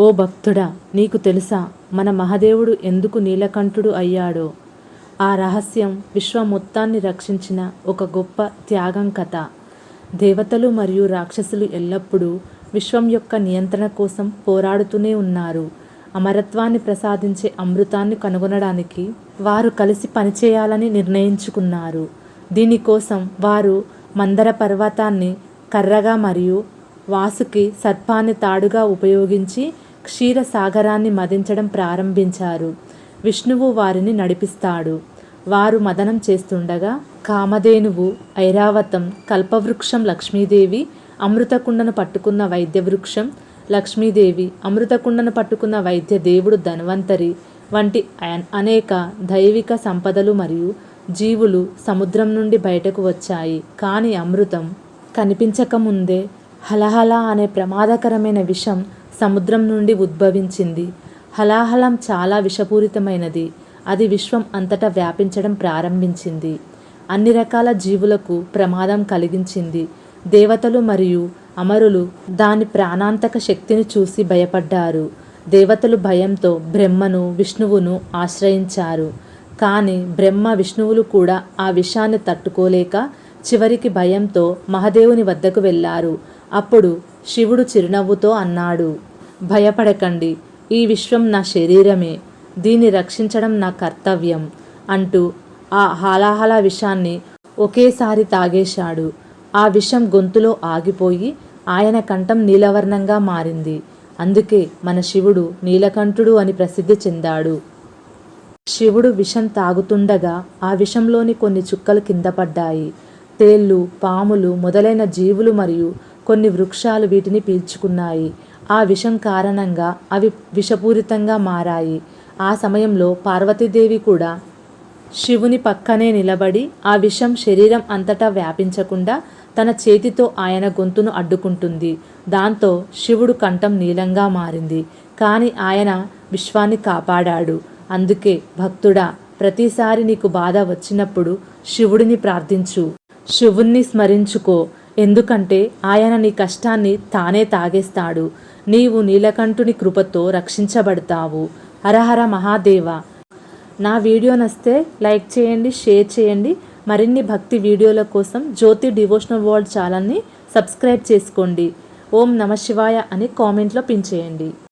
ఓ భక్తుడా నీకు తెలుసా మన మహదేవుడు ఎందుకు నీలకంఠుడు అయ్యాడో? ఆ రహస్యం విశ్వం మొత్తాన్ని రక్షించిన ఒక గొప్ప త్యాగం కథ. దేవతలు మరియు రాక్షసులు ఎల్లప్పుడూ విశ్వం యొక్క నియంత్రణ కోసం పోరాడుతూనే ఉన్నారు. అమరత్వాన్ని ప్రసాదించే అమృతాన్ని కనుగొనడానికి వారు కలిసి పనిచేయాలని నిర్ణయించుకున్నారు. దీనికోసం వారు మందర పర్వతాన్ని కర్రగా మరియు వాసుకి సర్పాన్ని తాడుగా ఉపయోగించి క్షీరసాగరాన్ని మదించడం ప్రారంభించారు. విష్ణువు వారిని నడిపిస్తాడు. వారు మదనం చేస్తుండగా కామధేనువు ఐరావతం కల్పవృక్షం లక్ష్మీదేవి అమృతకుండను పట్టుకున్న వైద్యవృక్షం లక్ష్మీదేవి అమృతకుండను పట్టుకున్న వైద్య దేవుడు ధన్వంతరి వంటి అనేక దైవిక సంపదలు మరియు జీవులు సముద్రం నుండి బయటకు వచ్చాయి. కానీ అమృతం కనిపించకముందే హలహల అనే ప్రమాదకరమైన విషం సముద్రం నుండి ఉద్భవించింది. హలాహలం చాలా విషపూరితమైనది. అది విశ్వం అంతటా వ్యాపించడం ప్రారంభించింది. అన్ని రకాల జీవులకు ప్రమాదం కలిగించింది. దేవతలు మరియు అమరులు దాని ప్రాణాంతక శక్తిని చూసి భయపడ్డారు. దేవతలు భయంతో బ్రహ్మను విష్ణువును ఆశ్రయించారు. కానీ బ్రహ్మ విష్ణువులు కూడా ఆ విషాన్ని తట్టుకోలేక చివరికి భయంతో మహదేవుని వద్దకు వెళ్ళారు అప్పుడు శివుడు చిరునవ్వుతో అన్నాడు భయపడకండి ఈ విశ్వం నా శరీరమే దీన్ని రక్షించడం నా కర్తవ్యం అంటూ ఆ హాలాహల విషాన్ని ఒకేసారి తాగేశాడు. ఆ విషం గొంతులో ఆగిపోయి ఆయన కంఠం నీలవర్ణంగా మారింది. అందుకే మన శివుడు నీలకంఠుడు అని ప్రసిద్ధి చెందాడు. శివుడు విషం తాగుతుండగా ఆ విషంలోని కొన్ని చుక్కలు కింద పడ్డాయి. తేళ్ళు పాములు మొదలైన జీవులు మరియు కొన్ని వృక్షాలు వీటిని పీల్చుకున్నాయి. ఆ విషం కారణంగా అవి విషపూరితంగా మారాయి. ఆ సమయంలో పార్వతీదేవి కూడా శివుని పక్కనే నిలబడి ఆ విషం శరీరం అంతటా వ్యాపించకుండా తన చేతితో ఆయన గొంతును అడ్డుకుంటుంది. దాంతో శివుడు కంఠం నీలంగా మారింది. కానీ ఆయన విశ్వాన్ని కాపాడాడు. అందుకే భక్తుడా ప్రతిసారి నీకు బాధ వచ్చినప్పుడు శివుడిని ప్రార్థించు. శివుణ్ణి స్మరించుకో. ఎందుకంటే ఆయన నీ కష్టాన్ని తానే తాగేస్తాడు. నీవు నీలకంఠుని కృపతో రక్షించబడతావు. హరహర మహాదేవ. నా వీడియో నస్తే లైక్ చేయండి షేర్ చేయండి. మరిన్ని భక్తి వీడియోల కోసం జ్యోతి డివోషనల్ వరల్డ్ ఛానల్ని సబ్స్క్రైబ్ చేసుకోండి. ఓం నమ శివాయ అని కామెంట్లో పిన్ చేయండి.